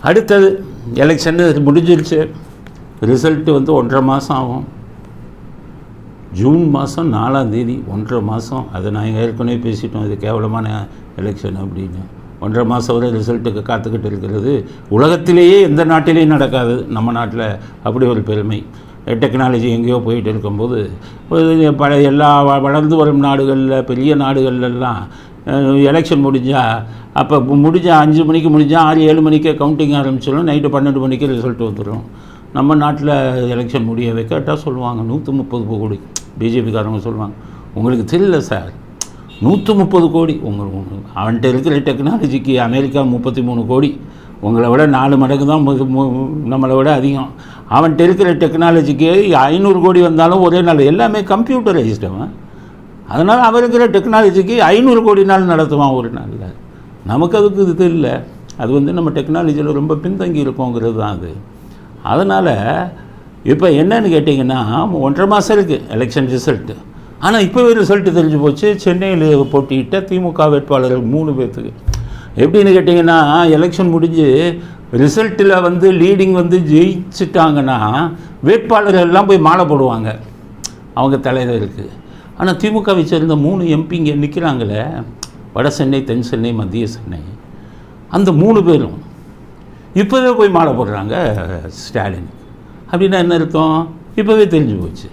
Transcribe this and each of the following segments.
அடுத்தது எலெக்ஷன் முடிஞ்சிருச்சு. ரிசல்ட்டு வந்து ஒன்றரை மாதம் ஆகும். ஜூன் மாதம் நாலாம் தேதி ஒன்றரை மாதம் அதை நான் ஏற்கனவே பேசிட்டோம். இது கேவலமான எலெக்ஷன் அப்படின்னு. ஒன்றரை மாதம் வரை ரிசல்ட்டுக்கு காத்துக்கிட்டு இருக்கிறது. உலகத்திலேயே எந்த நாட்டிலையும் நடக்காது. நம்ம நாட்டில் அப்படி ஒரு பெருமை. டெக்னாலஜி எங்கேயோ போயிட்டு இருக்கும்போது பல எல்லா வ- வளர்ந்து வரும் நாடுகளில் பெரிய நாடுகள்லாம் எலெக்ஷன் முடிஞ்சால் அப்போ முடிஞ்சால் அஞ்சு மணிக்கு முடிஞ்சால் ஆறு ஏழு மணிக்கே கவுண்டிங் ஆரம்பிச்சிடும் நைட்டு பன்னெண்டு மணிக்கு ரிசல்ட் வந்துடும் நம்ம நாட்டில் எலெக்ஷன் முடிய கேட்டால் சொல்லுவாங்க நூற்றி முப்பது கோடி. பிஜேபிக்காரங்க சொல்லுவாங்க உங்களுக்கு தெரியல சார் நூற்றி முப்பது கோடி. உங்கள் அவன்கிட்ட இருக்கிற டெக்னாலஜிக்கு அமெரிக்கா முப்பத்தி மூணு கோடி. உங்களை விட நாலு மடங்கு தான் நம்மளை விட அதிகம். அவன்கிட்ட இருக்கிற டெக்னாலஜிக்கு ஐநூறு கோடி வந்தாலும் ஒரே நாள். எல்லாமே கம்ப்யூட்டரைஸ்டவன் அதனால் அவன் இருக்கிற டெக்னாலஜிக்கு ஐநூறு கோடி நாள் நடத்துவான் ஒரு நாளில்? நமக்கு அதுக்கு இது இல்லை. அது வந்து நம்ம டெக்னாலஜியில் ரொம்ப பின்தங்கி இருக்கோங்கிறது தான் அது. அதனால் இப்போ என்னன்னு கேட்டிங்கன்னா ஒன்றரை மாதம் இருக்குது எலெக்ஷன் ரிசல்ட்டு ஆனால் இப்போவே ரிசல்ட்டு தெரிஞ்சு போச்சு. சென்னையில் போட்டியிட்ட திமுக வேட்பாளர்கள் மூணு பேர்த்துக்கு எப்படின்னு கேட்டிங்கன்னா எலெக்ஷன் முடிஞ்சு ரிசல்ட்டில் வந்து லீடிங் வந்து ஜெயிச்சிட்டாங்கன்னா வேட்பாளர்கள் எல்லாம் போய் மாலை போடுவாங்க. அவங்க தலைவருக்கு. ஆனால் திமுகவை சேர்ந்த மூணு எம்பி இங்கே நிற்கிறாங்களே வட சென்னை தென் சென்னை மத்திய சென்னை. அந்த மூணு பேரும் இப்போவே போய் மாலை போடுறாங்க ஸ்டாலின். அப்படின்னா என்ன அர்த்தம்? இப்போவே தெரிஞ்சு போச்சு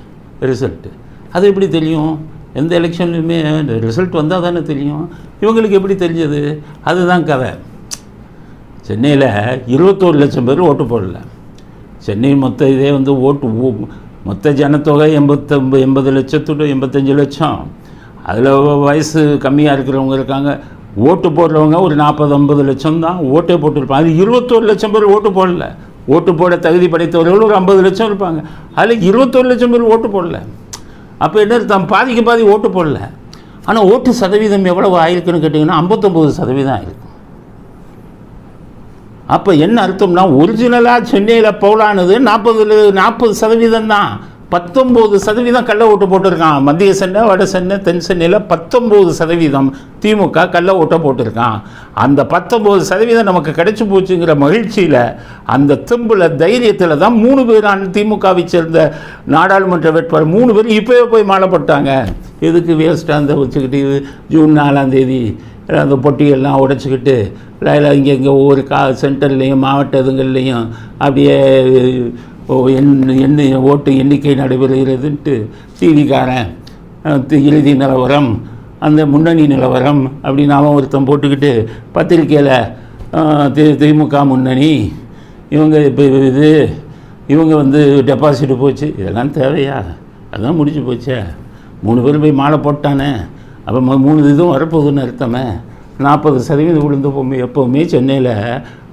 ரிசல்ட்டு அது எப்படி தெரியும்? எந்த எலெக்ஷன்லையுமே ரிசல்ட் வந்தால் தானே தெரியும். இவங்களுக்கு எப்படி தெரிஞ்சது? அதுதான் கதை. சென்னையில் இருபத்தோரு லட்சம் பேர் ஓட்டு போடல. சென்னை மொத்த இதே வந்து ஓட்டு மொத்த ஜனத்தொகை எண்பத்தொம்பது எண்பது லட்சத்தோட எண்பத்தஞ்சு லட்சம். அதில் வயசு கம்மியாக இருக்கிறவங்க இருக்காங்க. ஓட்டு போடுறவங்க ஒரு நாற்பது ஐம்பது லட்சம் தான் ஓட்டே போட்டிருப்பாங்க. அது இருபத்தோரு லட்சம் பேர் ஓட்டு போடல. ஓட்டு போட தகுதி படைத்தவர்கள் ஒரு ஐம்பது லட்சம் இருப்பாங்க. அதில் இருபத்தோரு லட்சம் பேர் ஓட்டு போடல. அப்போ என்ன தான் பாதிக்கு பாதி ஓட்டு போடல. ஆனால் ஓட்டு சதவீதம் எவ்வளவு ஆயிருக்குன்னு கேட்டிங்கன்னா ஐம்பத்தொம்பது சதவீதம் ஆயிருக்கு. அப்போ என்ன அர்த்தம்னா ஒரிஜினலாக சென்னையில் பவுலானது நாற்பது நாற்பது சதவீதம் தான். பத்தொம்போது சதவீதம் கள்ள ஓட்டு போட்டிருக்கான். மத்திய சென்னை வட சென்னை தென் சென்னையில் பத்தொம்போது சதவீதம் திமுக கள்ள ஓட்டை போட்டிருக்கான். அந்த பத்தொம்போது சதவீதம் நமக்கு கிடைச்சி போச்சுங்கிற மகிழ்ச்சியில் அந்த தும்பில் தைரியத்தில் தான் மூணு பேர் அந்த திமுகவை சேர்ந்த நாடாளுமன்ற வேட்பாளர் மூணு பேர் இப்போவே போய் மாலை போட்டாங்க. எதுக்கு வேஸ்ட்டாக அந்த வச்சுக்கிட்டு ஜூன் நாலாம் தேதி அந்த பொட்டியெல்லாம் உடைச்சிக்கிட்டு இங்கே இங்கே ஒவ்வொரு கா சென்டர்லேயும் மாவட்ட இதுங்கள்லேயும் அப்படியே எண் எண்ணி ஓட்டு எண்ணிக்கை நடைபெறுகிறதுன்ட்டு டிவிக்காரன் இறுதி நிலவரம் அந்த முன்னணி நிலவரம் அப்படின்னு அவன் ஒருத்தன் போட்டுக்கிட்டு பத்திரிக்கையில் தி திமுக முன்னணி இவங்க இப்போ இது இவங்க வந்து டெபாசிட் போச்சு. இதெல்லாம் தேவையா? அதான் முடிஞ்சு போச்சே. மூணு பேரும் போய் மாலை போட்டானே. அப்போ மூணு இதுவும் வரப்போகுதுன்னு அர்த்தமே. நாற்பது சதவீதம் விழுந்து போகும்போது எப்போவுமே சென்னையில்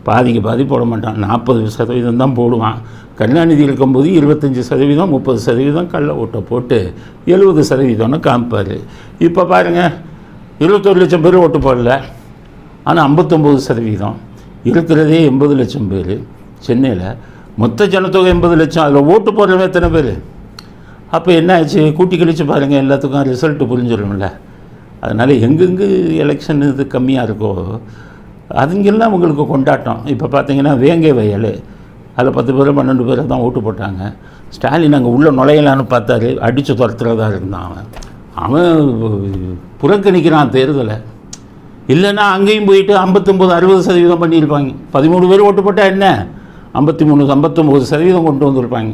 பாதிக்கு பாதி போட மாட்டான். நாற்பது சதவீதம் தான் போடுவான். கருணாநிதி இருக்கும்போது இருபத்தஞ்சி சதவீதம் முப்பது சதவீதம் கள்ள ஓட்டை போட்டு எழுபது சதவீதம்னு காமிப்பார். இப்போ பாருங்கள் இருபத்தொரு லட்சம் பேர் ஓட்டு போடல. ஆனால் ஐம்பத்தொம்போது சதவீதம். இருக்கிறதே எண்பது லட்சம் பேர். சென்னையில் மொத்த ஜனத்தொகை எண்பது லட்சம். அதில் ஓட்டு போடுறவங்க எத்தனை பேர்? அப்போ என்ன ஆச்சு? கூட்டி கழிச்சு பாருங்கள் எல்லாத்துக்கும் ரிசல்ட்டு புரிஞ்சிடும்ல அதனால் எங்கெங்கு எலெக்ஷன் இது கம்மியாக இருக்கோ அதுங்கெல்லாம் உங்களுக்கு கொண்டாட்டம். இப்போ பார்த்தீங்கன்னா வேங்கை வயல் அதில் பத்து பேர் பன்னெண்டு பேர் தான் ஓட்டு போட்டாங்க. ஸ்டாலின் அங்கே உள்ளே நுழையலான்னு பார்த்தாரு அடித்து துரத்துறதா இருந்தான் அவன். அவன் புறக்கணிக்கிறான் தேர்தலை. இல்லைன்னா அங்கேயும் போயிட்டு ஐம்பத்தொம்போது அறுபது சதவீதம் பண்ணியிருப்பாங்க. பதிமூணு பேர் ஓட்டு போட்டால் என்ன? ஐம்பத்தி மூணு ஐம்பத்தொம்போது சதவீதம் கொண்டு வந்திருப்பாங்க.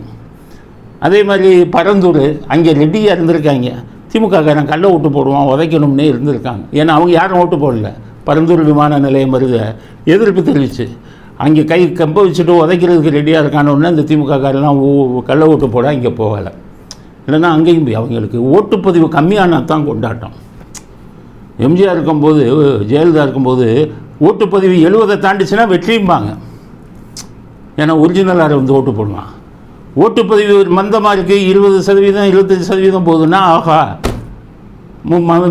அதே மாதிரி பரந்தூர் அங்கே ரெட்டியாக இருந்திருக்காங்க. திமுகக்காரன் கள்ள ஓட்டு போடுவான் உதைக்கணும்னே இருந்திருக்காங்க. ஏன்னா அவங்க யாரும் ஓட்டு போடல. பரந்தூர் விமான நிலையம் வருத எதிர்ப்பு தெரிவிச்சு. அங்கே கை கம்ப வச்சுட்டு உதைக்கிறதுக்கு ரெடியாக இருக்கானோன்னு அந்த திமுகக்காரெல்லாம் கள்ள ஓட்டு போட இங்கே போகலை. இல்லைன்னா அங்கேயும் போய் அவங்களுக்கு ஓட்டுப்பதிவு கம்மியானா தான் கொண்டாட்டம். எம்ஜிஆர் இருக்கும்போது ஜெயலலிதா இருக்கும்போது ஓட்டுப்பதிவு எழுவதை தாண்டிச்சுன்னா வெற்றியும்பாங்க. ஏன்னா ஒரிஜினலாக வந்து ஓட்டு போடுவான். ஓட்டுப்பதிவு மந்தமாக இருக்குது இருபது சதவீதம் இருபத்தஞ்சி சதவீதம் போகுதுன்னா ஆஹா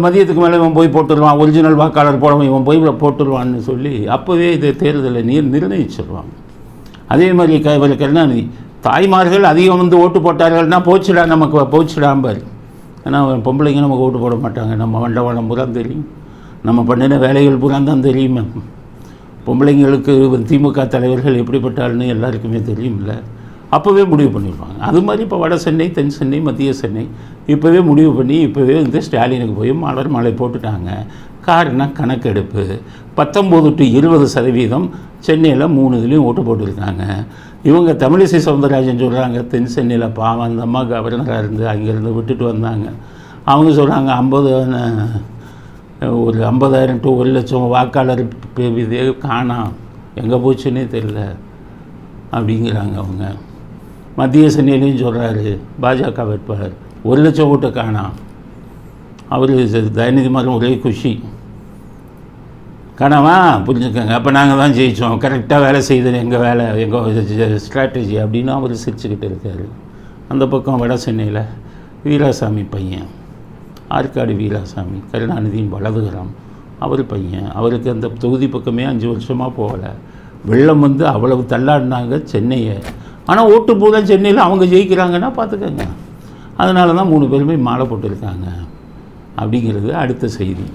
மதியத்துக்கு மேலே இவன் போய் போட்டுருவான் ஒரிஜினல் வாக்காளர் போடவும் இவன் போய் போட்டுருவான்னு சொல்லி அப்போவே இது தேர்தலை நீர் நிர்ணயிச்சிடுவான் அதே மாதிரி க இவர் கருணாநிதி தாய்மார்கள் அதிகம் வந்து ஓட்டு போட்டார்கள்னா போச்சுடா நமக்கு போச்சுடாம்பார் ஏன்னா பொம்பளைங்க நமக்கு ஓட்டு போட மாட்டாங்க. நம்ம வண்டவாளம் பூரா தெரியும். நம்ம பண்ணின வேலைகள் பூரா தான் தெரியுமே. பொம்பளைங்களுக்கு திமுக தலைவர்கள் எப்படிப்பட்டாள்னு எல்லாருக்குமே தெரியும்ல. அப்போவே முடிவு பண்ணிடுவாங்க அது மாதிரி இப்போ வட சென்னை தென் சென்னை மத்திய சென்னை இப்போவே முடிவு பண்ணி இப்போவே வந்து ஸ்டாலினுக்கு போய் மலர் மாலை போட்டுட்டாங்க. காரணம் கணக்கெடுப்பு. பத்தொம்போது டு இருபது சதவீதம் சென்னையில் மூணு இதுலேயும் ஓட்டு போட்டிருக்காங்க. இவங்க தமிழிசை சவுந்தரராஜன் சொல்கிறாங்க தென் சென்னையில் பாவம் அந்த அம்மா கவர்னராக இருந்து அங்கேருந்து விட்டுட்டு வந்தாங்க. அவங்க சொல்கிறாங்க ஐம்பது ஒரு ஐம்பதாயிரம் டு ஒரு லட்சம் வாக்காளர் பே- இதே காணாம். எங்கே போச்சுன்னே தெரில அப்படிங்கிறாங்க அவங்க. மத்திய சென்னையிலையும் சொல்கிறாரு பாஜக வேட்பாளர். ஒரு லட்சம் ஓட்டு காணாம் அவர் தயநிதி மாறன் ஒரே குஷி. கனவா புரிஞ்சுக்கோங்க. அப்போ நாங்கள் தான் ஜெயித்தோம் கரெக்டாக வேலை செய்தது எங்கள் வேலை எங்கள் ஸ்ட்ராட்டஜி அப்படின்னு அவர் சிரிச்சுக்கிட்டு இருக்கார். அந்த பக்கம் வட சென்னையில் வீராசாமி பையன். ஆற்காடு வீராசாமி கருணாநிதியின் வலதுகரம். அவர் பையன். அவருக்கு அந்த தொகுதி பக்கமே அஞ்சு வருஷமாக போகலை. வெள்ளம் வந்து அவ்வளவு தள்ளாடினாங்க சென்னையை. ஆனால் ஓட்டு போதும் சென்னையில் அவங்க ஜெயிக்கிறாங்கன்னா பார்த்துக்கோங்க. அதனால தான் மூணு பேருமே மாலை போட்டிருக்காங்க. அப்படிங்கிறது அடுத்த செய்தி.